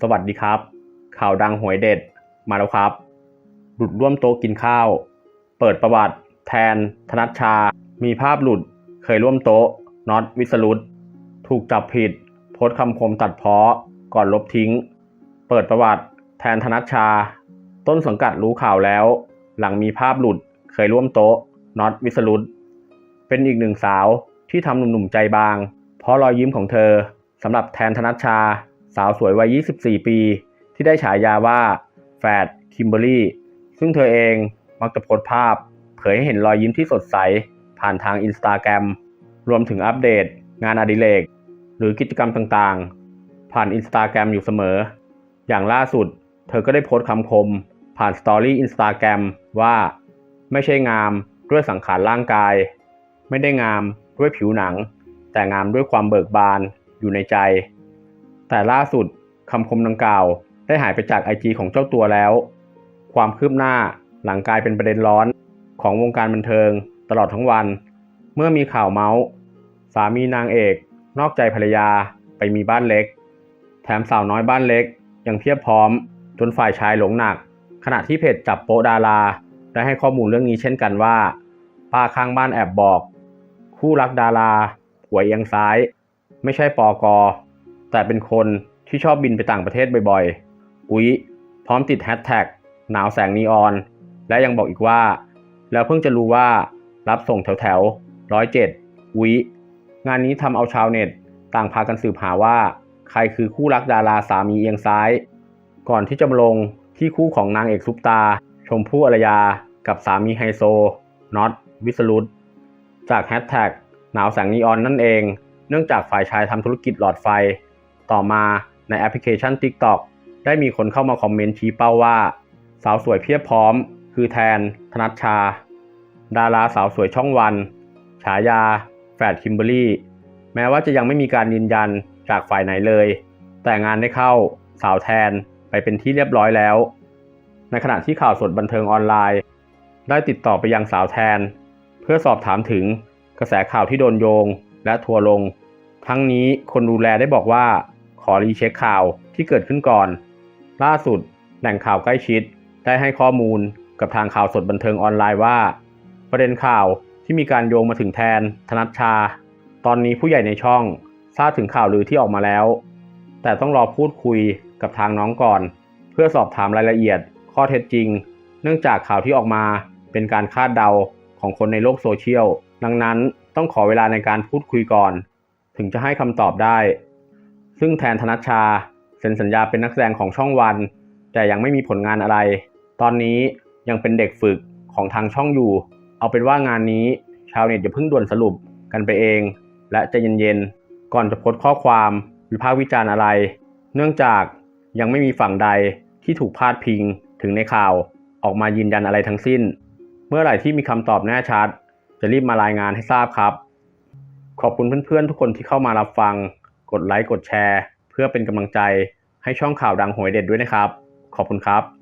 สวัสดีครับ ข่าวดังหวยเด็ดมาแล้วครับ หลุดร่วมโต๊ะกินข้าว เปิดประวัติ แทน ธนัชชา มีภาพหลุด เคยร่วมโต๊ะน็อตวิสรุตถูกจับผิด โพสต์คำคมตัดเพ้อก่อนลบทิ้ง เปิดประวัติ แทนธนัชชา ต้นสังกัดรู้ข่าวแล้ว หลังมีภาพหลุด เคยร่วมโต๊ะน็อตวิสรุตเป็นอีกหนึ่งสาวที่ทำหนุ่มๆใจบาง เพราะรอยยิ้มของเธอสำหรับแทนธนัชชา สาวสวยวัย 24 ปี ที่ได้ฉายาว่าแฟดคิมเบอรี่ ซึ่งเธอเองมักจะโพสภาพ เผยให้เห็นรอยยิ้มที่สดใส ผ่านทางอินสตาแกรมรวมถึงอัปเดต งานอดิเรก หรือกิจกรรมต่างๆ ผ่านอินสตาแกรมอยู่เสมอ อย่างล่าสุด เธอก็ได้โพสต์คำคม ผ่านสตอรี่อินสตาแกรมว่า ไม่ใช่งามด้วยสังขารร่างกาย ไม่ได้งามด้วยผิวหนัง แต่งามด้วยความเบิกบานอยู่ในใจ แต่ล่าสุดคำคมดังกล่าว ได้หายไปจากไอจีของเจ้าตัวแล้ว ความคืบหน้าหลังกลายเป็นประเด็นร้อนของวงการบันเทิง ตลอดทั้งวัน เมื่อมีข่าวเมาส์สามีนางเอก นอกใจภรรยาไปมีบ้านเล็ก แถมสาวน้อยบ้านเล็ก ยังเพียบพร้อม จนฝ่ายชายหลงหนัก ขณะที่เพจจับโป๊ดาราได้ให้ข้อมูลเรื่องนี้เช่นกันว่าป้าข้างบ้านแอบบอก คู่รักดาราหัวเอียงซ้าย ไม่ใช่ปอกอ แต่เป็นคนที่ชอบบินไปต่างประเทศบ่อยๆ อุ๊ย พร้อมติดแฮชแท็กหนาวแสงนีออน และยังบอกอีกว่า แล้วเพิ่งจะรู้ว่ารับส่งแถวแถวร้อยเจ็ดอุ๊ย งานนี้ทำเอาชาวเน็ต ต่างพากันสืบหาว่า ใครคือคู่รักดาราสามีเอียงซ้าย ก่อนที่จะมาลงที่คู่ของนางเอกซุปตา ชมพู่อรยา กับสามีไฮโซน็อตวิสรุตจากแฮชแท็กหนาวแสงนีออนนั่นเอง เนื่องจากฝ่ายชายทำธุรกิจหลอดไฟ ต่อมาในแอปพลิเคชัน TikTok ได้มีคนเข้ามาคอมเมนต์ชี้เป้าว่า สาวสวยเพียบพร้อม คือแทน ธนัชชา ดาราสาวสวยช่องวัน ฉายา แฟดคิมเบอรี่ แม้ว่าจะยังไม่มีการยืนยันจากฝ่ายไหนเลย แต่งานได้เข้าสาวแทนไปเป็นที่เรียบร้อยแล้ว ในขณะที่ข่าวสดบันเทิงออนไลน์ ได้ติดต่อไปยังสาวแทน เพื่อสอบถามถึงกระแสข่าวที่โดนโยงและทัวลง ทั้งนี้คนดูแลได้บอกว่า อรีเช็คข่าวที่เกิดขึ้นก่อน ล่าสุดแหล่งข่าวใกล้ชิด ได้ให้ข้อมูลกับทางข่าวสดบันเทิงออนไลน์ว่า ประเด็นข่าวที่มีการโยงมาถึงแทน ธนัชชา ตอนนี้ผู้ใหญ่ในช่องทราบถึงข่าวลือที่ออกมาแล้ว แต่ต้องรอพูดคุยกับทางน้องก่อน เพื่อสอบถามรายละเอียด ข้อเท็จจริง เนื่องจากข่าวที่ออกมาเป็นการคาดเดาของคนในโลกโซเชียลดังนั้นต้องขอเวลาในการพูดคุยก่อน ถึงจะให้คำตอบได้ ซึ่งแทนธนัชชาเซ็นสัญญาเป็นนักแสดงของช่องวัน แต่ยังไม่มีผลงานอะไร ตอนนี้ยังเป็นเด็กฝึกของทางช่องอยู่ เอาเป็นว่างานนี้ชาวเน็ตอย่าเพิ่งด่วนสรุปกันไปเอง และจะเย็นๆ ก่อนจะโพสต์ข้อความวิพากษ์วิจารณ์อะไร เนื่องจากยังไม่มีฝั่งใดที่ถูกพาดพิงถึงในข่าวออกมายืนยันอะไรทั้งสิ้น เมื่อไหร่ที่มีคำตอบแน่ชัด จะรีบมารายงานให้ทราบครับ ขอบคุณเพื่อนๆทุกคนที่เข้ามารับฟัง กดไลค์กดแชร์ เพื่อเป็นกำลังใจให้ช่องข่าวดังหวยเด็ดด้วยนะครับ ขอบคุณครับ